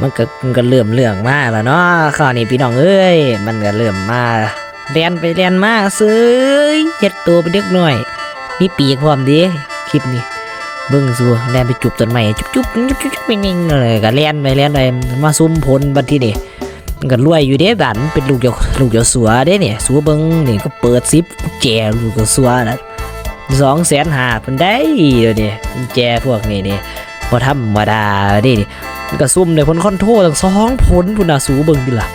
มันก็มันก็เริ่มเรื่องมาแล้วเนาะข้าวนี้พี่น้องเอ้ย มันก็เริ่มมาเรียนไปเรียนมาซื้ยเฮ็ดตัวเป็นเด็กหน้อยมีปีกพร้อมดีคลิปนี้เบิ่งซัวแล่นไปจุบต้นไม้จุบจุบจุบจุบจุบไปนิ่งเลยก็เรียนไปเรียนไปมาซุ่มผลบัดทีนี้มันก็รวยอยู่เด้บ้านมันเป็นลูกเจ้าลูกเจ้าสัวเด้เนี่ยสัวเบิ่งนี่ก็เปิดซิปแจลูกเจ้าสัวนะสองแสนหาเพิ่นได้เดี๋ยวนี้แจพวกนี้นี่บ่ธรรมดาเด้นี่ มันก็ซุ่มในผลคอนโทรตั้งสองผลพุนน่ะสูเบิ่งดิล่ะ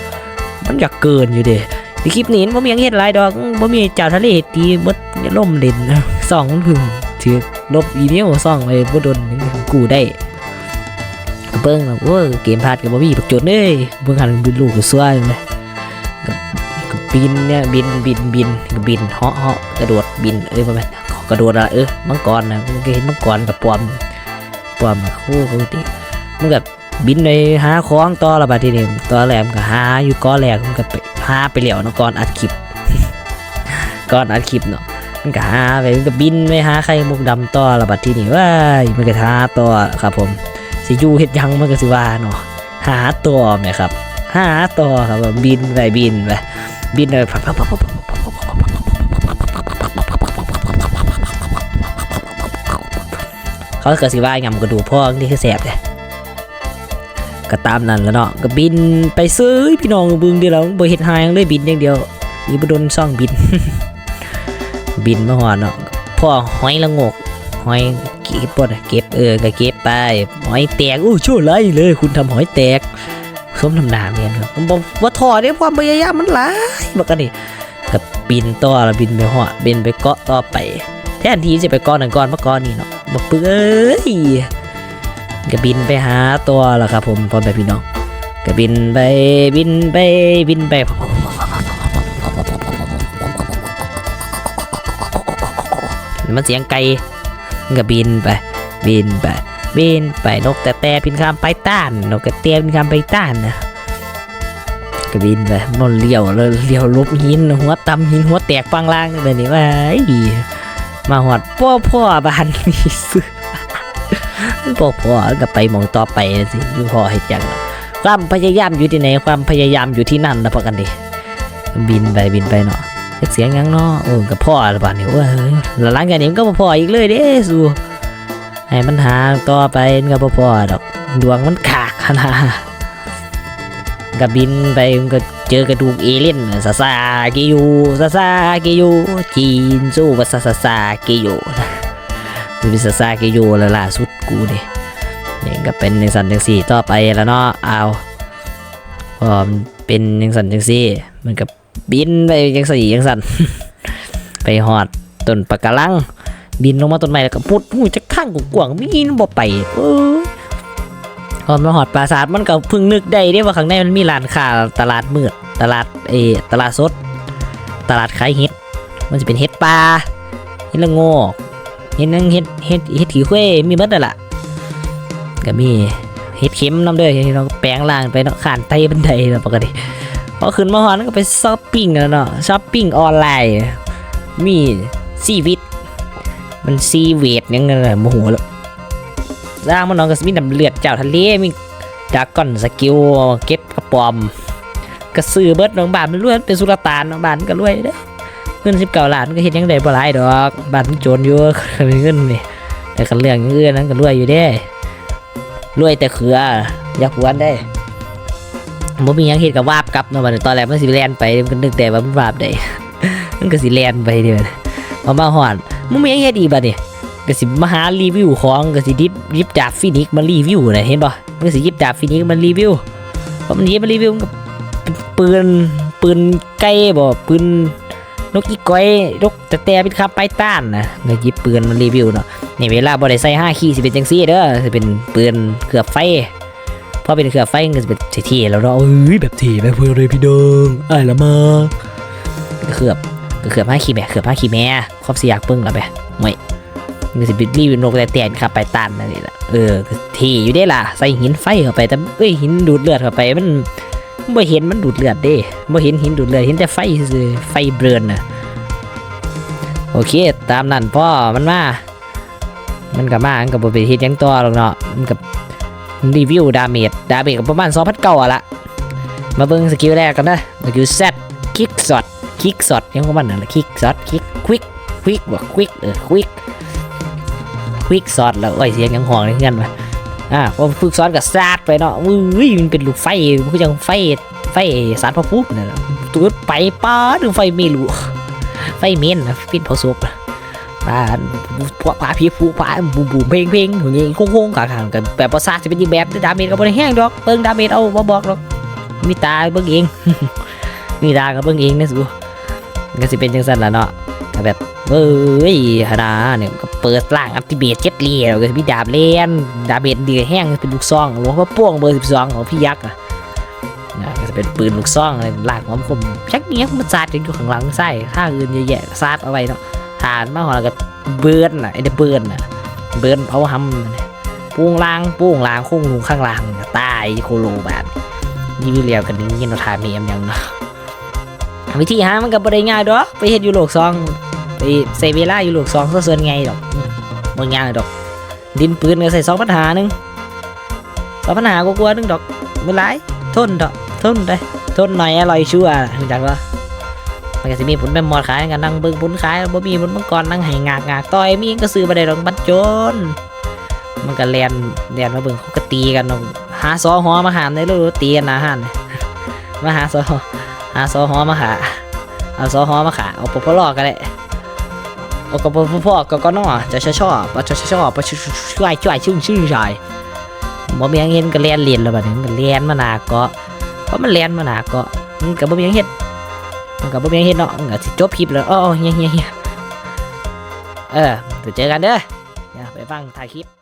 มันอยากเกินอยู่เด้ในคลิปนี้บ่มียังเฮ็ดหลายดอกบ่มีจ้าทะเลตีเบิดล่มเล่นนะสองพึ่งถือลบอีเมลซ่องไปบ่โดนกูได้เบิ่งแล้วโอ้เกมพลาดก็บ่มีบักโจดเอ้ยเบิ่งหันเป็นลูกก็สวยเลยก็ก็บินเนี่ยบินบินบินก็บินเหาะเหาะกระโดดบินเอ้ยบ่แม่นกระโดดอะเออมังกรนะมันก็เห็นมังกรกับปอมปอมคู่ปกติมันก็บิ บินไปหาของต่อละบัดทีนี้ตอแรกมันก็หาอยู่ก้อนแรกมันก็ไปหาไปแล้วนะก่อนอัดคลิปก่อนอัดคลิปเนาะมันก็หาไปมันก็บินไปหาไข่มุกดำต่อละบัดทีนี้ว้ายมันก็หาต่อครับ ผมสิยูเฮ็ดยังมันก็สิว่าเนาะหาตัวแหมครับหาตัวครับบินไปบินไปบินไปเขาเก็สิว่าหยำกระดูกพ่อนี่คือแสบเลย ก็ตามนั้นแล้วเนาะก็บินไปซื้อพี่น้องบึงเดียวเราบ่เฮ็ดหายังเลยบินอย่างเดียวอีบ่โดนซ่องบิน บินมาฮอดเนาะพ่อหอยละงกหอยเก็บบ่ได้เก็บเออก็เก็บไปหอยแตกโอ้ชั่วไรเลย คุณทำหอยแตกสมทำหนาเมียนครับผมบอกว่าถอดเด้ความพยายามมันหลายบักกันนี่ก็บินต่อแล้วบินไปฮอดบินไปเกาะต่อไปแทนที่จะไปเกาะหนั่นก่อนมาเกาะนี่เนาะบ่เปื้อย ก็บินไปหาตัวแล้วครับผมพ่อแม่พี่น้องก็บินไปบินไปบินไปมันเสียงไก่ก็บินไป บินไป บินไปนกแต่แต่บินข้ามไปต้านนกกระเตียบินข้ามไปต้านนะก็บินไปมันเลี้ยวเลยเลี้ยวลบหินหัวตำหินหัวแตกฟังล่างเลยนี่ว่ามาหอดพ่อพ่อบ้านนี่ซื้อ พอพอก็ไปมองต่อไปสิอยู่พอเห็ดหยังความพยายามอยู่ที่ไหนความพยายามอยู่ที่นั่นนะพอกันดิบินไปบินไปเนาะเสียงยังเนาะโอ้กับพ่อละบาดนี้เว้ยแล้วหลังจากนี้มันก็บ่พออีกเลยเด้สู้ให้มันหาต่อไปมันก็บ่พอดอกดวงมันขากขนาดก็บินไปมันก็เจอกระดูกเอเลี่ยนซาซาเกยูซาซาเกยูจีนสู้กับซาซาซากยูนะ มันเป็นซาซาเกโยแล้วล่าสุดกูนี่นี่ก็เป็นยังสันจังสี่ต่อไปแล้วเนาะเอาพอเป็นยังสันจังสี่มันก็บินไปยังสี่ยังสันไปหอดต้นปะการัง บินลงมาต้นไม้แล้วก็พุดหูจะข้างกูกวางมีนบ่ไปเออพอมาหอดปราสาทมันก็พิ่งนึกได้เด้ว่าข้างในมันมีร้านค้าตลาดมืดตลาดเอตลาดสด ตลาดขายเห็ด มันจะเป็นเห็ดปลาเห็ดละโงก เห็ดนังเห็ดเห็ดเห็ดถีเว้ยมีเบิดนั่นล่ะก็มีเห็ดเข็มน้ำเด้อที่เราแปลงร่างไปเนาะขานไตบันไดเนาปกติพอขึ้นมาฮอนก็ไปช้อปปิ้งแล้วเนาะช้อปปิ้งออนไลน์ มีซีวิต มันซีเวทยังไงล่ะโมโหแล้วร่างมันน้องก็มีน้ำเลือดเจ้าทะเลมีดากอนสกิลเก็บกระป๋อม กระสือเบิดน้องบานมันรวยเป็นสุลต่านน้องบานก็รวยเด้อ เงินสิบเก้าล้านก็เห็นยังได้บ่หลายดอกบ้านมันโจรอยู่มีเงินนี่แต่กันเรื่องอย่างอื่นนั้นก็รวยอยู่เด้รวยแต่เขืออยากหวนได้บ่มียังเฮ็ดกับวาบกลับเนาะบัดตอนแรกมันสิแลนไปมันนึกแต่ว่ามันวาบได้มันก็สิแลนไปเด้อพอมาฮอดมันมียังเฮ็ดอีกบัดนี้ก็สิมาหารีวิวของก็สิดิบยิบดาบฟินิกมารีวิวน่ะเห็นบ่มันก็สิยิบดาบฟินิกมารีวิวเพอมันยิบมารีวิวมันก็ปืนปืนไกลบ่ปืน นกอีก้อยนกแต่แต่เป็นคำไปต้านนะเงยหยิบปืนมารีวิวเนาะนี่เวลาบ่ได้ใส่ห้าขี้สิเป็นจังซี่เด้อสิเป็นปืนเกือบไฟพอเป็นเกือบไฟก็จะเป็นเท่ๆแล้วเนาะเอ้ยแบบเท่แบบเพื่อนเลยพี่น้องอ้ายละมาก็เกือบก็เกือบห้าขี้แม่เกือบห้าขี้แม่ครอบสิอยากปึ้งและไปไม่ก็สิเป็นรีวิวนกแต่แต่ครับไปต้านนั่นนี่แหละเออก็เท่อยู่ได้ล่ะใส่หินไฟเข้าไปแต่เอ้ยหินดูดเลือดเข้าไปมัน บ่เห็นมันดูดเลือดเด้บ่เห็นหินดูดเลือดเห็นแต่ไฟซื่อไฟเบรนน่ะโอเค ตามนั้นพ่อมันมามันกับมามันกับบไปเฮ็ดยังตัวหรอกเนาะมันกับรีวิวดาเมจดาเมจก็ประมาณ2,000เก่าอะละมาเบิ่งสกิลแรกกันนะสกิล Z คิกซอดคิกซอดยังของมันนั่นแหละคิกซอดคิกควิกควิกบ่ควิกเออควิกควิกซอดแล้วโอ้เสียงยังห่องเลยเงี้ยมา อ่าพอควิกซอดก็ซาดไปเนาะอุ้ยมันเป็นลูกไฟมันยังไฟไฟสารพระภูมินั่นแหละตัวไปป้าดึงไฟเมลูไฟเมนนะฟินเผาศพนะป้าพวกพาพีผู้พาบูบูมเพลงเพลงอย่างงี้โค้งๆขาๆกันแบบประสาทจะเป็นยีแบบดาเมจก็บ่ได้แห้งดอกเบิ่งดาเมจเอาบ่บอกดอกมีตาเบิ่งเองมีตาก็เบิ่งเองนะสูมันก็สิเป็นจังซั่นล่ะเนาะ แบบเอ้ยหนาเนี่ยก็เปิดล่างอัลติเมทเจ็ดเลียวก็มีดาบเลียนดาเมจดีแห้งเป็นลูกซองหลวงพ่อป้วงเบอร์12ของพี่ยักษ์อะนะก็จะเป็นปืนลูกซองอะไรลากความคมชักเนี้ยมันซาดอยู่ข้างหลังไส้ข้างอื่นเยอะแยะซาดเอาไว้เนาะฐานมาหัวแล้วก็เบิร์นน่ะไอ้เดเบิร์นน่ะเบิร์นเผาหำปุ้งล่างปุ้งล่างคุ้งลุงข้างล่างตายโคโลแบบนี้วิเลียวกันนี้ยินเราทามีมยังเนาะ วิธีหามันก็บ่ได้ง่ายดอกไปเฮ็ดอยู่โลกซองไปใส่เวลาอยู่โลกซองซะส่วนไงดอกอืมบ่ากดอก ดินปืนก็ใส่2ปัญหาหนึงสองปัญหากกลัวหนึงดอกบ่หลายทนดอกทนได้ทนหน่อยอร่อยชัวร์รู้จักบ่มันก็สิมีผลแม่มอดขายกันนั่งเบิ่งผลขายบ่มีผลมังกรนั่งให้งากงากต่อยมีก็ซื้อบ่ได้ดอกบัดจนมันก็แล่นแล่นมาเบิ่งเขาก็ตีกันดอกหาซอหอมาหามได้รู้ตีกันหนะหันมาหาซอ หาซอหอมาขาเอาซอหอมาขาเอาปพลอกันเลยเอากับปพอก็ก็นอจะชอบชอบปะชอบชอบปะช่วยช่วยช่วยชื่นชื่นชายบ่มีหยังเห็นก็เลียนเลียนแล้วบัดนี้ก็เลียนมานาเกาะเพราะมันเลียนมานาเกาะมันก็บ่มีหยังเฮ็ดมันก็บ่มีหยังเฮ็ดเนาะมันก็สิจบคลิปแล้วอ๋อเฮียเฮียเฮียเออเดี๋ยวเจอกันเด้ออย่าไปฟังถ่ายคลิป